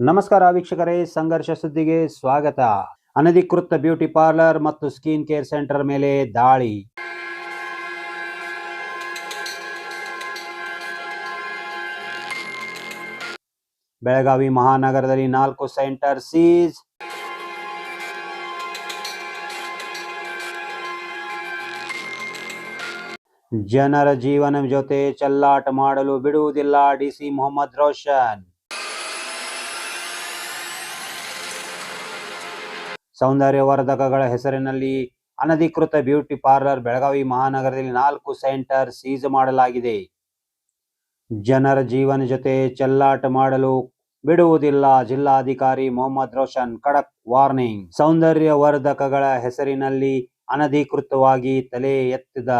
ನಮಸ್ಕಾರ ವೀಕ್ಷಕರೇ, ಸಂಘರ್ಷ ಸುದ್ದಿಗೆ ಸ್ವಾಗತ. ಅನಧಿಕೃತ ಬ್ಯೂಟಿ ಪಾರ್ಲರ್ ಮತ್ತು ಸ್ಕಿನ್ ಕೇರ್ ಸೆಂಟರ್ ಮೇಲೆ ದಾಳಿ. ಬೆಳಗಾವಿ ಮಹಾನಗರದಲ್ಲಿ ನಾಲ್ಕು ಸೆಂಟರ್ ಸೀಸ್ ಜನರ ಜೀವನ ಜೊತೆ ಚಲ್ಲಾಟ ಮಾಡಲು ಬಿಡುವುದಿಲ್ಲ ಡಿಸಿ ಮೊಹಮ್ಮದ್ ರೋಷನ್. ಸೌಂದರ್ಯವರ್ಧಕಗಳ ಹೆಸರಿನಲ್ಲಿ ಅನಧಿಕೃತ ಬ್ಯೂಟಿ ಪಾರ್ಲರ್ ಬೆಳಗಾವಿ ಮಹಾನಗರದಲ್ಲಿ ನಾಲ್ಕು ಸೆಂಟರ್ ಸೀಜ್ ಮಾಡಲಾಗಿದೆ. ಜನರ ಜೀವನ ಜೊತೆ ಚೆಲ್ಲಾಟ ಮಾಡಲು ಬಿಡುವುದಿಲ್ಲ. ಜಿಲ್ಲಾಧಿಕಾರಿ ಮೊಹಮ್ಮದ್ ರೋಷನ್ ಖಡಕ್ ವಾರ್ನಿಂಗ್. ಸೌಂದರ್ಯವರ್ಧಕಗಳ ಹೆಸರಿನಲ್ಲಿ ಅನಧಿಕೃತವಾಗಿ ತಲೆ ಎತ್ತಿದ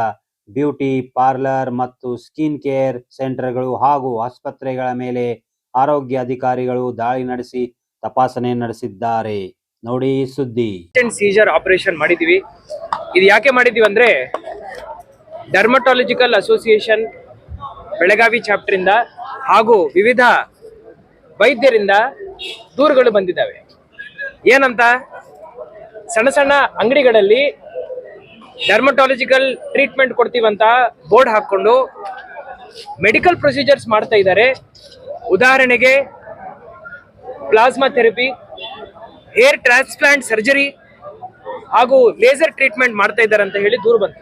ಬ್ಯೂಟಿ ಪಾರ್ಲರ್ ಮತ್ತು ಸ್ಕಿನ್ ಕೇರ್ ಸೆಂಟರ್ಗಳು ಹಾಗೂ ಆಸ್ಪತ್ರೆಗಳ ಮೇಲೆ ಆರೋಗ್ಯ ಅಧಿಕಾರಿಗಳು ದಾಳಿ ನಡೆಸಿ ತಪಾಸಣೆ ನಡೆಸಿದ್ದಾರೆ. ನೋಡಿ ಸುದ್ದಿ. ಸೀಜರ್ ಆಪರೇಷನ್ ಮಾಡಿದೀವಿ. ಇದು ಯಾಕೆ ಮಾಡಿದೀವಿ ಅಂದ್ರೆ ಡರ್ಮಟಾಲಜಿಕಲ್ ಅಸೋಸಿಯೇಷನ್ ಬೆಳಗಾವಿ ಚಾಪ್ಟರ್ ಇಂದ ಹಾಗೂ ವಿವಿಧ ವೈದ್ಯರಿಂದ ದೂರುಗಳು ಬಂದಿದ್ದಾವೆ. ಏನಂತ? ಸಣ್ಣ ಸಣ್ಣ ಅಂಗಡಿಗಳಲ್ಲಿ ಡರ್ಮಟಾಲಜಿಕಲ್ ಟ್ರೀಟ್ಮೆಂಟ್ ಕೊಡ್ತೀವಂತ ಬೋರ್ಡ್ ಹಾಕೊಂಡು ಮೆಡಿಕಲ್ ಪ್ರೊಸೀಜರ್ಸ್ ಮಾಡ್ತಾ ಇದ್ದಾರೆ. ಉದಾಹರಣೆಗೆ plasma therapy hair transplant surgery ಹಾಗೂ ಲೇಸರ್ ಟ್ರೀಟ್ಮೆಂಟ್ ಮಾಡ್ತಾ ಇದ್ದಾರೆ ಅಂತ ಹೇಳಿ ದೂರು ಬಂತು.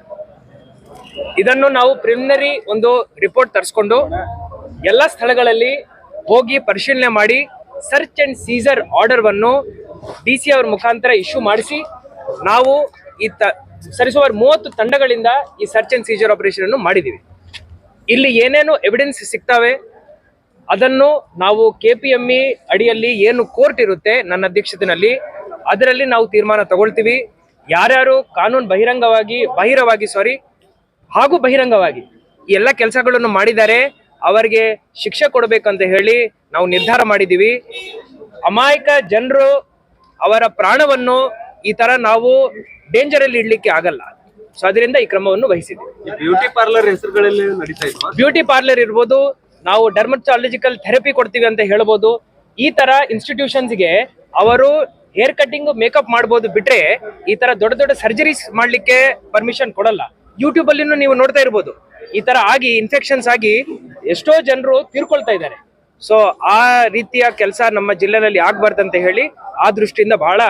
ಇದನ್ನು ನಾವು ಪ್ರಿಲಿಮಿನರಿ ಒಂದು ರಿಪೋರ್ಟ್ ತರಿಸ್ಕೊಂಡು ಎಲ್ಲ ಸ್ಥಳಗಳಲ್ಲಿ ಹೋಗಿ ಪರಿಶೀಲನೆ ಮಾಡಿ ಸರ್ಚ್ ಅಂಡ್ ಸೀಸರ್ ಆರ್ಡರ್ವನ್ನು ಡಿ ಸಿ ಅವರ ಮುಖಾಂತರ ಇಶ್ಯೂ ಮಾಡಿಸಿ ನಾವು ಈ ತ, ಸರಿಸುಮಾರು ಮೂವತ್ತು ತಂಡಗಳಿಂದ ಈ ಸರ್ಚ್ ಅಂಡ್ ಸೀಜರ್ ಆಪರೇಷನ್ ಅನ್ನು ಮಾಡಿದ್ದೀವಿ. ಇಲ್ಲಿ ಏನೇನು ಎವಿಡೆನ್ಸ್ ಸಿಗ್ತವೆ? ಅದನ್ನು ನಾವು ಕೆ ಪಿ ಎಂ ಇ ಅಡಿಯಲ್ಲಿ ಏನು ಕೋರ್ಟ್ ಇರುತ್ತೆ ನನ್ನ ಅಧ್ಯಕ್ಷತೆಯಲ್ಲಿ ಅದರಲ್ಲಿ ನಾವು ತೀರ್ಮಾನ ತಗೊಳ್ತೀವಿ. ಯಾರ್ಯಾರು ಕಾನೂನು ಬಹಿರಂಗವಾಗಿ ಬಹಿರವಾಗಿ ಸಾರಿ ಹಾಗೂ ಬಹಿರಂಗವಾಗಿ ಈ ಎಲ್ಲ ಕೆಲಸಗಳನ್ನು ಮಾಡಿದ್ದಾರೆ ಅವರಿಗೆ ಶಿಕ್ಷೆ ಕೊಡಬೇಕಂತ ಹೇಳಿ ನಾವು ನಿರ್ಧಾರ ಮಾಡಿದ್ದೀವಿ. ಅಮಾಯಕ ಜನರು ಅವರ ಪ್ರಾಣವನ್ನು ಈ ತರ ನಾವು ಡೇಂಜರಲ್ಲಿ ಇಡ್ಲಿಕ್ಕೆ ಆಗಲ್ಲ. ಸೊ ಅದರಿಂದ ಈ ಕ್ರಮವನ್ನು ವಹಿಸಿದ್ದೀವಿ. ಬ್ಯೂಟಿ ಪಾರ್ಲರ್ ಹೆಸರುಗಳಲ್ಲಿ ಬ್ಯೂಟಿ ಪಾರ್ಲರ್ ಇರ್ಬೋದು ನಾವು ಡರ್ಮಟಾಲಜಿಕಲ್ ಥೆರಪಿ ಕೊಡ್ತೀವಿ ಅಂತ ಹೇಳ್ಬೋದು. ಈ ತರ ಇನ್ಸ್ಟಿಟ್ಯೂಷನ್ಸ್ಗೆ ಅವರು ಹೇರ್ ಕಟಿಂಗ್ ಮೇಕಪ್ ಮಾಡ್ಬೋದು ಬಿಟ್ರೆ ಈ ತರ ದೊಡ್ಡ ದೊಡ್ಡ ಸರ್ಜರೀಸ್ ಮಾಡ್ಲಿಕ್ಕೆ ಪರ್ಮಿಷನ್ ಕೊಡಲ್ಲ. ಯೂಟ್ಯೂಬ್ ಅಲ್ಲಿನೂ ನೀವು ನೋಡ್ತಾ ಇರ್ಬೋದು. ಈ ತರ ಆಗಿ ಇನ್ಫೆಕ್ಷನ್ಸ್ ಆಗಿ ಎಷ್ಟೋ ಜನರು ತೀರ್ಕೊಳ್ತಾ ಇದ್ದಾರೆ. ಸೊ ಆ ರೀತಿಯ ಕೆಲಸ ನಮ್ಮ ಜಿಲ್ಲೆನಲ್ಲಿ ಆಗ್ಬಾರ್ದಂತ ಹೇಳಿ ಆ ದೃಷ್ಟಿಯಿಂದ ಬಹಳ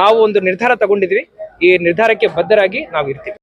ನಾವು ಒಂದು ನಿರ್ಧಾರ ತಗೊಂಡಿದ್ವಿ. ಈ ನಿರ್ಧಾರಕ್ಕೆ ಬದ್ಧರಾಗಿ ನಾವು ಇರ್ತೀವಿ